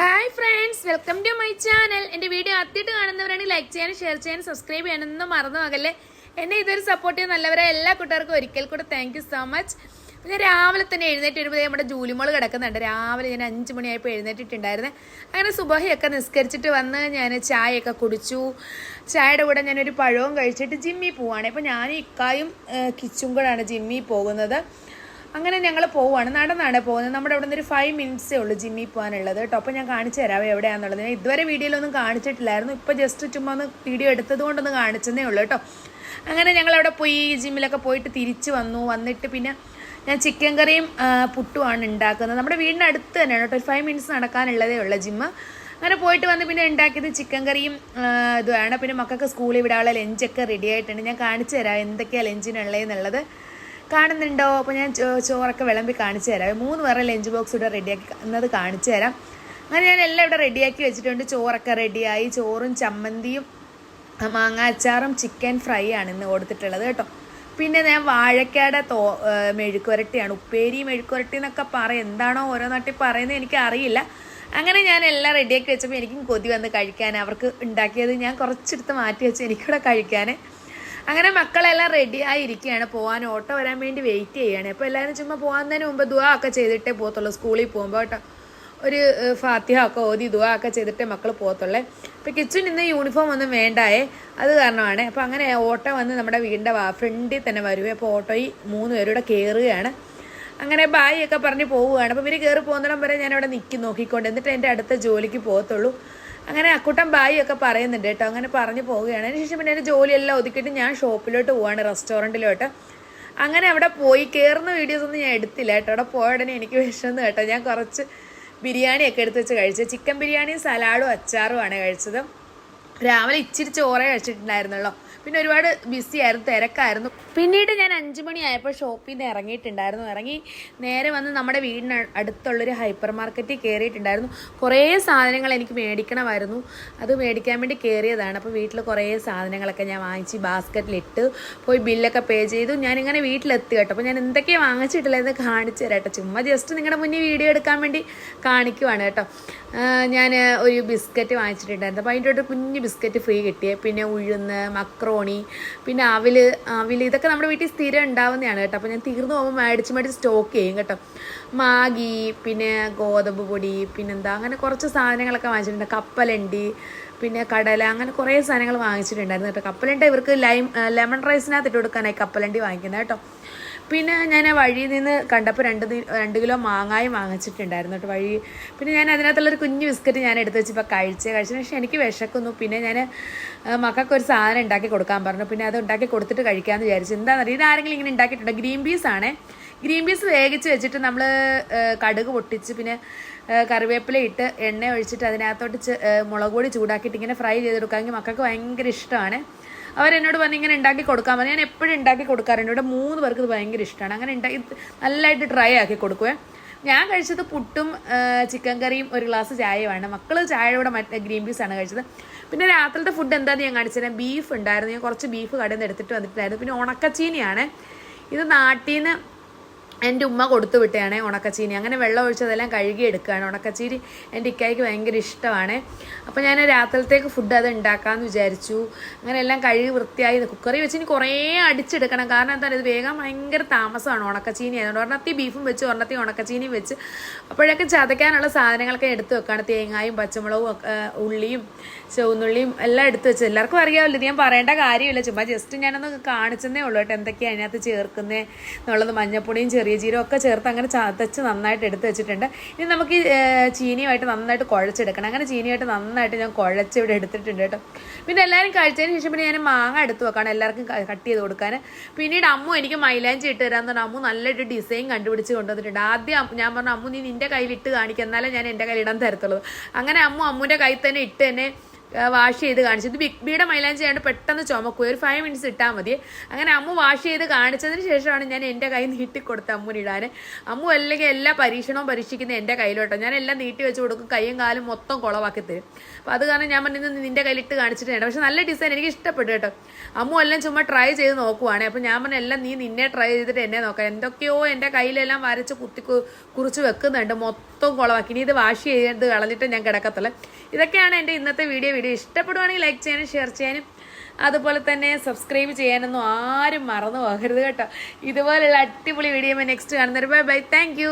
Hi friends welcome to my channel എന്റെ video ആദ്യമായിട്ട് കാണുന്നവരാണെങ്കിൽ ലൈക്ക് ചെയ്യാനും ഷെയർ ചെയ്യാനും സബ്സ്ക്രൈബ് ചെയ്യാനൊന്നും മറന്നു പോകല്ലേ. എന്നെ ഇതൊരു സപ്പോർട്ട് ചെയ്യുന്ന നല്ലവരെ എല്ലാ കൂട്ടുകാർക്കും ഒരിക്കൽ കൂടെ താങ്ക് യു സോ മച്ച് പിന്നെ രാവിലെ തന്നെ എഴുന്നേറ്റ് വരുമ്പോൾ നമ്മുടെ ജൂലിമോൾ കിടക്കുന്നുണ്ട്. രാവിലെ ഞാൻ അഞ്ച് മണിയായപ്പോൾ എഴുന്നേറ്റിട്ടുണ്ടായിരുന്നേ. അങ്ങനെ സുബഹിയൊക്കെ നിസ്കരിച്ചിട്ട് വന്ന് ഞാൻ ചായയൊക്കെ കുടിച്ചു. ചായയുടെ കൂടെ ഞാനൊരു പഴവും കഴിച്ചിട്ട് ജിമ്മിൽ പോവാണ്. ഇപ്പോൾ ഞാൻ ഇക്കായും കിച്ചും കൂടെയാണ് ജിമ്മിൽ പോകുന്നത്. അങ്ങനെ ഞങ്ങൾ പോവുകയാണ് നടന്നാണ് പോകുന്നത്. നമ്മുടെ അവിടെ നിന്ന് ഒരു ഫൈവ് മിനിറ്റ്സേ ഉള്ളൂ ജിമ്മിൽ പോകാനുള്ളത് കേട്ടോ. അപ്പോൾ ഞാൻ കാണിച്ചു തരാം എവിടെയാണെന്നുള്ളത് ഞാൻ ഇതുവരെ വീഡിയോയിലൊന്നും കാണിച്ചിട്ടില്ലായിരുന്നു. ഇപ്പോൾ ജസ്റ്റ് ചുമ്മാ ഒന്ന് വീഡിയോ എടുത്തത് കൊണ്ടൊന്ന് കാണിച്ചതേ ഉള്ളൂ കേട്ടോ. അങ്ങനെ ഞങ്ങൾ അവിടെ പോയി ജിമ്മിലൊക്കെ പോയിട്ട് തിരിച്ചു വന്നു. വന്നിട്ട് പിന്നെ ഞാൻ ചിക്കൻ കറിയും പുട്ടുമാണ് ഉണ്ടാക്കുന്നത്. നമ്മുടെ വീടിന്റെ അടുത്ത് തന്നെയാണ് കേട്ടോ. ഒരു ഫൈവ് മിനിറ്റ്സ് നടക്കാനുള്ളതേ ഉള്ളൂ ജിമ്മ് അങ്ങനെ പോയിട്ട് വന്ന് പിന്നെ ഉണ്ടാക്കിയത് ചിക്കൻ കറിയും ഇതുമാണ്. പിന്നെ മക്കൾക്ക് സ്കൂളിൽ വിടാനുള്ള ലഞ്ചൊക്കെ റെഡി ആയിട്ടുണ്ട്. ഞാൻ കാണിച്ചു തരാം എന്തൊക്കെയാണ് ലഞ്ചിനുള്ളതെന്നുള്ളത് കാണുന്നുണ്ടോ? അപ്പോൾ ഞാൻ ചോറൊക്കെ വിളമ്പി കാണിച്ചു തരാം. മൂന്ന് പേരുടെ ലഞ്ച് ബോക്സ് ഇവിടെ റെഡിയാക്കി എന്നത് കാണിച്ചു തരാം. അങ്ങനെ ഞാൻ എല്ലാം ഇവിടെ റെഡിയാക്കി വെച്ചിട്ടുണ്ട്. ചോറൊക്കെ റെഡിയായി. ചോറും ചമ്മന്തിയും മാങ്ങ അച്ചാറും ചിക്കൻ ഫ്രൈ ആണ് ഇന്ന് കൊടുത്തിട്ടുള്ളത് കേട്ടോ. പിന്നെ ഞാൻ വാഴക്കയുടെ തോ മെഴുക്കുരട്ടിയാണ് ഉപ്പേരി മെഴുക്കുരട്ടി എന്നൊക്കെ പറയും എന്താണോ ഓരോ നാട്ടിൽ പറയുന്നത് എനിക്ക് അറിയില്ല അങ്ങനെ ഞാൻ എല്ലാം റെഡിയാക്കി വെച്ചപ്പോൾ എനിക്കും കൊതി വന്ന് കഴിക്കാൻ അവർക്ക് ഉണ്ടാക്കിയത് ഞാൻ കുറച്ചെടുത്ത് മാറ്റി വെച്ച് എനിക്കിവിടെ കഴിക്കാൻ. അങ്ങനെ മക്കളെല്ലാം റെഡി ആയിരിക്കുകയാണ്. പോകാൻ ഓട്ടോ വരാൻ വേണ്ടി വെയിറ്റ് ചെയ്യുകയാണ്. അപ്പോൾ എല്ലാവരും ചുമ്മാ പോകുന്നതിന് മുമ്പ് ദുവാ ഒക്കെ ചെയ്തിട്ടേ പോകത്തുള്ളൂ സ്കൂളിൽ പോകുമ്പോൾ കേട്ടോ. ഒരു ഫാത്തിഹ ഒക്കെ ഓതി ദുവാ ഒക്കെ ചെയ്തിട്ടേ മക്കൾ പോകത്തുള്ളേ അപ്പോൾ കിച്ചൺ ഇന്ന് യൂണിഫോം ഒന്നും വേണ്ടായേ. അത് കാരണമാണ്. അപ്പോൾ അങ്ങനെ ഓട്ടോ വന്ന് നമ്മുടെ വീടിന്റെ ഫ്രണ്ടിൽ തന്നെ വരുവേ അപ്പോൾ ഓട്ടോയിൽ മൂന്ന് പേരൂടെ കയറുകയാണ് അങ്ങനെ ബായി ഒക്കെ പറഞ്ഞ് പോവുകയാണ്. അപ്പോൾ ഇവർ കയറി പോകുന്നിടം വരെ ഞാൻ അവിടെ നിൽക്കും നോക്കിക്കൊണ്ട്. എന്നിട്ട് എന്റെ അടുത്ത ജോലിക്ക് പോകത്തുള്ളൂ അങ്ങനെ അക്കുട്ടൻ ബായി ഒക്കെ പറയുന്നുണ്ട് കേട്ടോ. അങ്ങനെ പറഞ്ഞു പോവുകയാണ്. അതിനുശേഷം പിന്നെ എന്റെ ജോലിയെല്ലാം ഒതുക്കിയിട്ട് ഞാൻ ഷോപ്പിലോട്ട് പോവാണ് റെസ്റ്റോറന്റിലോട്ട്. അങ്ങനെ അവിടെ പോയി. കയറുന്ന വീഡിയോസ് ഒന്നും ഞാൻ എടുത്തില്ല കേട്ടോ. അവിടെ പോയ ഉടനെ എനിക്ക് വിഷമം കേട്ടോ. ഞാൻ കുറച്ച് ബിരിയാണിയൊക്കെ എടുത്ത് വെച്ച് കഴിച്ചത് ചിക്കൻ ബിരിയാണിയും സലാഡും അച്ചാറുമാണ് കഴിച്ചത്. രാവിലെ ഇച്ചിരി ചോറേ കഴിച്ചിട്ടുണ്ടായിരുന്നല്ലോ പിന്നെ ഒരുപാട് ബിസി ആയിരുന്നു തിരക്കായിരുന്നു. പിന്നീട് ഞാൻ അഞ്ചു മണിയായപ്പോൾ ഷോപ്പിൽ നിന്ന് ഇറങ്ങിയിട്ടുണ്ടായിരുന്നു. ഇറങ്ങി നേരെ വന്ന് നമ്മുടെ വീടിന് അടുത്തുള്ളൊരു ഹൈപ്പർ മാർക്കറ്റിൽ കയറിയിട്ടുണ്ടായിരുന്നു. കുറേ സാധനങ്ങൾ എനിക്ക് മേടിക്കണമായിരുന്നു. അത് മേടിക്കാൻ വേണ്ടി കയറിയതാണ്. അപ്പോൾ വീട്ടിൽ കുറേ സാധനങ്ങളൊക്കെ ഞാൻ വാങ്ങിച്ച് ബാസ്ക്കറ്റിലിട്ട് പോയി ബില്ലൊക്കെ പേ ചെയ്തു. ഞാനിങ്ങനെ വീട്ടിലെത്തി കേട്ടോ. അപ്പോൾ ഞാൻ എന്തൊക്കെയാണ് വാങ്ങിച്ചിട്ടില്ലെന്ന് കാണിച്ചു തരാം കേട്ടോ. ചുമ്മാ ജസ്റ്റ് നിങ്ങളുടെ മുന്നിൽ വീഡിയോ എടുക്കാൻ വേണ്ടി കാണിക്കുവാണ് കേട്ടോ. ഞാൻ ഒരു ബിസ്ക്കറ്റ് വാങ്ങിച്ചിട്ടുണ്ടായിരുന്നു. അപ്പോൾ അതിന്റെ ഒരു കുഞ്ഞ് ബിസ്ക്കറ്റ് ഫ്രീ കിട്ടിയേ. പിന്നെ ഉഴുന്ന് മക്രോണി പിന്നെ അവിൽ അവിൽ ഇതൊക്കെ നമ്മുടെ വീട്ടിൽ സ്ഥിരം ഉണ്ടാവുന്നതാണ് കേട്ടോ. അപ്പോൾ ഞാൻ തീർന്നു പോകുമ്പോൾ മേടിച്ച് മേടിച്ച് സ്റ്റോക്ക് ചെയ്യും കേട്ടോ. മാഗി പിന്നെ ഗോതമ്പ് പൊടി പിന്നെന്താ അങ്ങനെ കുറച്ച് സാധനങ്ങളൊക്കെ വാങ്ങിച്ചിട്ടുണ്ട്. കപ്പലണ്ടി പിന്നെ കടല അങ്ങനെ കുറേ സാധനങ്ങൾ വാങ്ങിച്ചിട്ടുണ്ടായിരുന്നു കേട്ടോ. കപ്പലണ്ടി ഇവർക്ക് ലൈം ലെമൺ റൈസിനകത്ത് ഇട്ട് കൊടുക്കാനായി കപ്പലണ്ടി വാങ്ങിക്കുന്നത് കേട്ടോ. പിന്നെ ഞാൻ ആ വഴിയിൽ നിന്ന് കണ്ടപ്പോൾ രണ്ട് രണ്ട് കിലോ മാങ്ങായും വാങ്ങിച്ചിട്ടുണ്ടായിരുന്നു കേട്ടോ വഴി. പിന്നെ ഞാൻ അതിനകത്തുള്ളൊരു കുഞ്ഞു ബിസ്ക്കറ്റ് ഞാൻ എടുത്ത് വെച്ചപ്പോൾ കഴിച്ച് കഴിച്ചതിന് ശേഷം എനിക്ക് വിശക്കുന്നു. പിന്നെ ഞാൻ മക്കൾക്ക് ഒരു സാധനം ഉണ്ടാക്കി കൊടുക്കാൻ പറഞ്ഞു. പിന്നെ അത് ഉണ്ടാക്കി കൊടുത്തിട്ട് കഴിക്കാമെന്ന് വിചാരിച്ചു. എന്താണെന്ന് അറിയാം ഇതാരെങ്കിലും ഇങ്ങനെ ഉണ്ടാക്കിയിട്ടുണ്ട്? ഗ്രീൻ പീസ് ആണേ. ഗ്രീൻ പീസ് വേവിച്ച് വെച്ചിട്ട് നമ്മൾ കടുക് പൊട്ടിച്ച് പിന്നെ കറിവേപ്പില ഇട്ട് എണ്ണ ഒഴിച്ചിട്ട് അതിനകത്തോട്ട് മുളക് പൊടി ചൂടാക്കിയിട്ട് ഇങ്ങനെ ഫ്രൈ ചെയ്തെടുക്കാമെങ്കിൽ മക്കൾക്ക് ഭയങ്കര ഇഷ്ടമാണ്. അവരെന്നോട് പറഞ്ഞ് ഇങ്ങനെ ഉണ്ടാക്കി കൊടുക്കാൻ പറഞ്ഞു. ഞാൻ എപ്പോഴും ഉണ്ടാക്കി കൊടുക്കാറുണ്ട്. ഇവിടെ മൂന്ന് പേർക്ക് ഇത് ഭയങ്കര ഇഷ്ടമാണ്. അങ്ങനെ ഉണ്ടാക്കി നല്ലതായിട്ട് ട്രൈ ആക്കി കൊടുക്കുവേ. ഞാൻ കഴിച്ചത് പുട്ടും ചിക്കൻ കറിയും ഒരു ഗ്ലാസ് ചായയുമാണ്. മക്കൾ ചായയുടെ മറ്റേ ഗ്രീൻ പീസാണ് കഴിച്ചത്. പിന്നെ രാത്രിത്തെ ഫുഡ് എന്താണെന്ന് ഞാൻ കാണിച്ചത് ബീഫ് ഉണ്ടായിരുന്നു. ഞാൻ കുറച്ച് ബീഫ് കടയിൽ നിന്ന് എടുത്തിട്ട് വന്നിട്ടുണ്ടായിരുന്നു. പിന്നെ ഉണക്കച്ചീനിയാണ്. ഇത് നാട്ടിൽ നിന്ന് എന്റെ ഉമ്മ കൊടുത്തു വിട്ടതാണ് ഉണക്കച്ചീനി. അങ്ങനെ വെള്ളം ഒഴിച്ചതെല്ലാം കഴുകി എടുക്കുകയാണ്. ഉണക്കച്ചീനി എന്റെ ഇക്കായ്ക്ക് ഭയങ്കര ഇഷ്ടമാണ്. അപ്പോൾ ഞാൻ രാത്രിത്തേക്ക് ഫുഡ് അത് ഉണ്ടാക്കാമെന്ന് വിചാരിച്ചു. അങ്ങനെ എല്ലാം കഴുകി വൃത്തിയായി കുക്കറിൽ വെച്ച് ഇനി കുറേ അടിച്ചെടുക്കണം. കാരണം എന്താണ് ഇത് വേഗം ഭയങ്കര താമസമാണ് ഉണക്കച്ചീനി ആയതുകൊണ്ട് ഒരെണ്ണത്തി ബീഫും വെച്ച് ഒരെണ്ണത്തി ഉണക്കച്ചീനിയും വെച്ച് അപ്പോഴൊക്കെ ചതയ്ക്കാനുള്ള സാധനങ്ങളൊക്കെ എടുത്ത് വെക്കുകയാണ് തേങ്ങായും പച്ചമുളകും ഉള്ളിയും ചുവന്നുള്ളിയും എല്ലാം എടുത്ത് വെച്ച്. എല്ലാവർക്കും അറിയാമല്ലോ ഇത് ഞാൻ പറയേണ്ട കാര്യമില്ല. ചുമ്മാ ജസ്റ്റ് ഞാനൊന്ന് കാണിച്ചെന്നേ ഉള്ളൂ കേട്ടോ എന്തൊക്കെയാണ് അതിനകത്ത് ചേർക്കുന്നത് എന്നുള്ളത്. മഞ്ഞപ്പൊടിയും ചെറിയ ജീരകം ഒക്കെ ചേർത്ത് അങ്ങനെ ചതച്ച് നന്നായിട്ട് എടുത്ത് വെച്ചിട്ടുണ്ട്. ഇനി നമുക്ക് ഈ ചീനിയുമായിട്ട് നന്നായിട്ട് കുഴച്ചെടുക്കണം. അങ്ങനെ ചീനിയായിട്ട് നന്നായിട്ട് ഞാൻ കുഴച്ച് ഇവിടെ എടുത്തിട്ടുണ്ട് കേട്ടോ. പിന്നെ എല്ലാവരും കഴിച്ചതിന് ശേഷം പിന്നെ ഞാൻ മാങ്ങ എടുത്ത് വെക്കണം എല്ലാവർക്കും കട്ട് ചെയ്ത് കൊടുക്കാൻ. പിന്നീട് അമ്മു എനിക്ക് മൈലാഞ്ചി ഇട്ട് തരാന്ന് പറഞ്ഞാൽ അമ്മു നല്ലൊരു ഡിസൈൻ കണ്ടുപിടിച്ച് കൊണ്ടുവന്നിട്ടുണ്ട്. ആദ്യം ഞാൻ പറഞ്ഞു അമ്മു നീ നിന്റെ കയ്യിൽ ഇട്ട് കാണിക്കുക എന്നാലേ ഞാൻ എന്റെ കയ്യിൽ ഇടാൻ തരത്തുള്ളൂ. അങ്ങനെ അമ്മു അമ്മുവിന്റെ കയ്യിൽ തന്നെ ഇട്ട് തന്നെ വാഷ് ചെയ്ത് കാണിച്ചു. ഇത് ബിഗ് ബിയുടെ മൈലാഞ്ചി ആയതുകൊണ്ട് പെട്ടെന്ന് ചുമക്കും. ഒരു ഫൈവ് മിനിറ്റ്സ് ഇട്ടാൽ മതി. അങ്ങനെ അമ്മു വാഷ് ചെയ്ത് കാണിച്ചതിന് ശേഷമാണ് ഞാൻ എന്റെ കൈ നീട്ടിക്കൊടുത്ത അമ്മുനിടാൻ അമ്മു അല്ലെങ്കിൽ എല്ലാ പരീക്ഷണവും പരീക്ഷിക്കുന്നത് എന്റെ കയ്യിലോട്ടോ. ഞാൻ എല്ലാം നീട്ടി വെച്ച് കൊടുക്കും. കൈയും കാലും മൊത്തം കുളവാക്കി തരും. അപ്പോൾ അത് കാരണം ഞാൻ പറഞ്ഞു "ഇത് നിന്റെ കയ്യിലിട്ട് കാണിച്ചിട്ട് വേണം പക്ഷെ നല്ല ഡിസൈൻ എനിക്ക് ഇഷ്ടപ്പെട്ടു കേട്ടോ. അമ്മു എല്ലാം ചുമ്മാ ട്രൈ ചെയ്ത് നോക്കുവാണേ. അപ്പോൾ ഞാൻ പറഞ്ഞു എല്ലാം നീ നിന്നെ ട്രൈ ചെയ്തിട്ട് എന്നെ നോക്കാം എന്തൊക്കെയോ എന്റെ കയ്യിലെല്ലാം വരച്ച് കുത്തി കുറിച്ച് വെക്കുന്നുണ്ട്. മൊത്തം കുളവാക്കി. ഇനി ഇത് വാഷ് ചെയ്ത് കളഞ്ഞിട്ട് ഞാൻ കിടക്കത്തുള്ളൂ. ഇതൊക്കെയാണ് എന്റെ ഇന്നത്തെ വീഡിയോ വീഡിയോ ഇഷ്ടപ്പെടുവാണെങ്കിൽ ലൈക്ക് ചെയ്യാനും ഷെയർ ചെയ്യാനും അതുപോലെ തന്നെ സബ്സ്ക്രൈബ് ചെയ്യാനൊന്നും ആരും മറന്നു പോകരുത് കേട്ടോ. ഇതുപോലെയുള്ള അടിപൊളി വീഡിയോ നെക്സ്റ്റ് കാണുന്നത് ബൈ ബൈ താങ്ക്